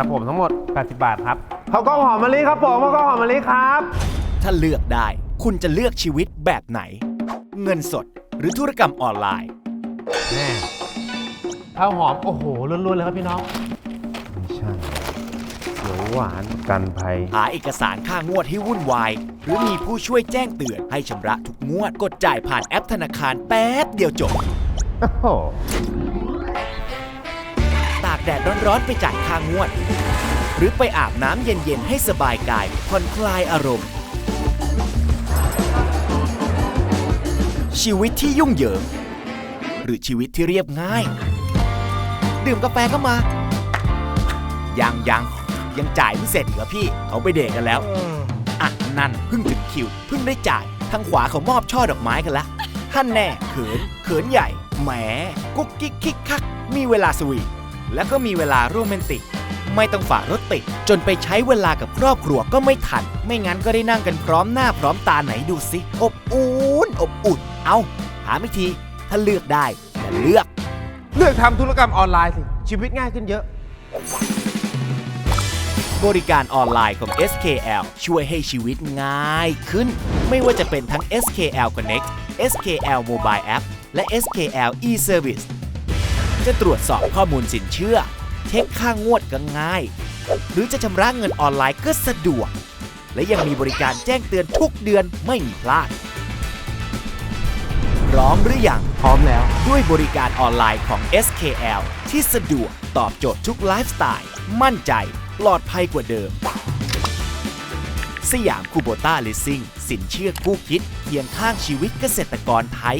ครับผมทั้งหมด 80 บาทครับข้าวกล้องหอมมะลิครับผมข้าวกล้องหอมมะลิครับ ถ้าเลือกได้ คุณจะเลือกชีวิตแบบไหน เงินสดหรือธุรกรรมออนไลน์แน่ข้าวหอม โอ้โหล้วนๆเลยครับพี่น้องไม่ใช่เขียวหวานกันภัย หาเอกสารค่างวดให้วุ่นวาย หรือมีผู้ช่วยแจ้งเตือนให้ชำระทุกงวด กดจ่ายผ่านแอปธนาคารแป๊บเดียวจบ โอ้โหตากแดดร้อนๆไปจ่ายค่างวด หรือไปอาบน้ำเย็นๆให้สบายกายผ่อนคลายอารมณ์ ชีวิตที่ยุ่งเหยิง หรือชีวิตที่เรียบง่าย ดื่มกาแฟก็มา ยังยังยังจ่ายไม่เสร็จอีกเหรอพี่เขาไปเดทกันแล้วอะนั่นเพิ่งถึงคิวเพิ่งได้จ่าย ทางขวาเขามอบช่อดอกไม้กันละท่านแน่เขินเขินใหญ่แหมกุ๊กกิ๊กคิกคักมีเวลาสวีท แล้วก็มีเวลาโรแมนติก ไม่ต้องฝ่ารถติด จนไปใช้เวลากับครอบครัวก็ไม่ทัน ไม่งั้นก็ได้นั่งกันพร้อมหน้าพร้อมตาไหนดูสิอบอุ่นอบอุ่นเอาถามอีกทีถ้าเลือกได้อย่าเลือก เลือกทำธุรกรรมออนไลน์สิ ชีวิตง่ายขึ้นเยอะ บริการออนไลน์ของ SKL ช่วยให้ชีวิตง่ายขึ้น ไม่ว่าจะเป็นทั้ง SKL Connect SKL Mobile App และ SKL e-Service จะตรวจสอบข้อมูลสินเชื่อ เช็คค่างวดก็ง่าย หรือจะชำระเงินออนไลน์ก็สะดวก และยังมีบริการแจ้งเตือนทุกเดือนไม่มีพลาด พร้อมหรือยังพร้อมแล้ว ด้วยบริการออนไลน์ของ SKL ที่สะดวกตอบโจทย์ทุกไลฟ์สไตล์ มั่นใจ ปลอดภัยกว่าเดิม สยามคูโบต้าลิสซิ่งสินเชื่อคู่คิดเคียงข้างชีวิตเกษตรกรไทย